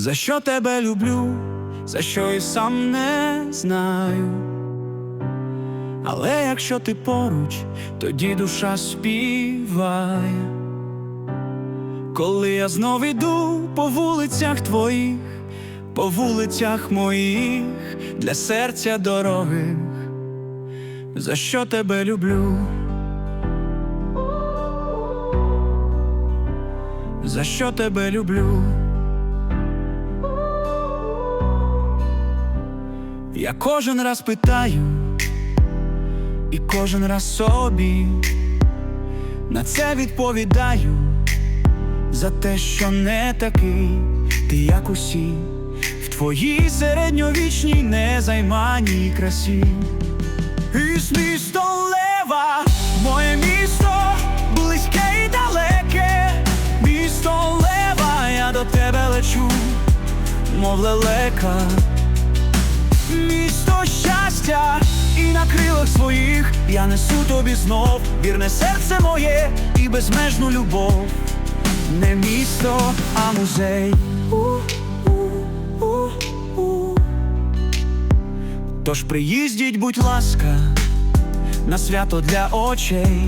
За що тебе люблю, за що і сам не знаю. Але якщо ти поруч, тоді душа співає. Коли я знов іду по вулицях твоїх, по вулицях моїх, для серця дорогих, за що тебе люблю? За що тебе люблю? Я кожен раз питаю, і кожен раз собі на це відповідаю за те, що не такий ти, як усі, в твоїй середньовічній незайманій красі. Із місто Лева, моє місто, близьке і далеке, місто Лева, я до тебе лечу, мов лелека. Місто щастя, і на крилах своїх я несу тобі знов вірне серце моє і безмежну любов. Не місто, а музей. Тож приїздіть, будь ласка, на свято для очей,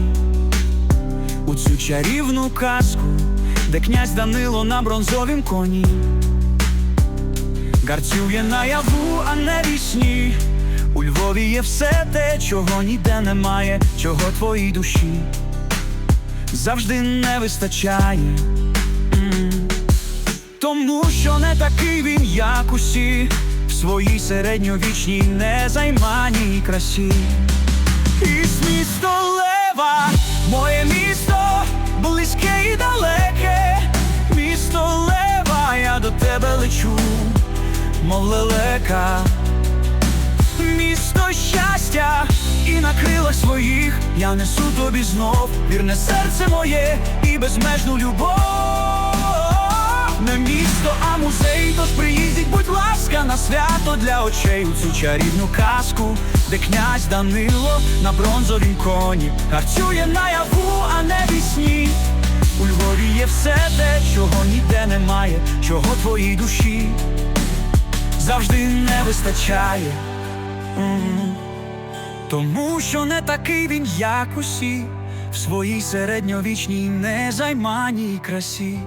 у цю чарівну казку, де князь Данило на бронзовім коні. Гарцює наяву, а не вісні. У Львові є все те, чого ніде немає, чого твоїй душі завжди не вистачає. Тому що не такий він, як усі, в своїй середньовічній незайманій красі. Із місто Лева, моє місто, близьке і далеке, місто Лева, я до тебе лечу, мов лелека, місто щастя, і на крилах своїх я несу тобі знов вірне серце моє і безмежну любов. Не місто, а музей, тож приїздіть, будь ласка, на свято для очей у цю чарівну казку, де князь Данило на бронзовім коні гарцює наяву, а не вісні. У Львові є все те, чого ніде немає, чого твоїй душі завжди не вистачає. М. Тому що не такий він, як усі, в своїй середньовічній незайманій красі.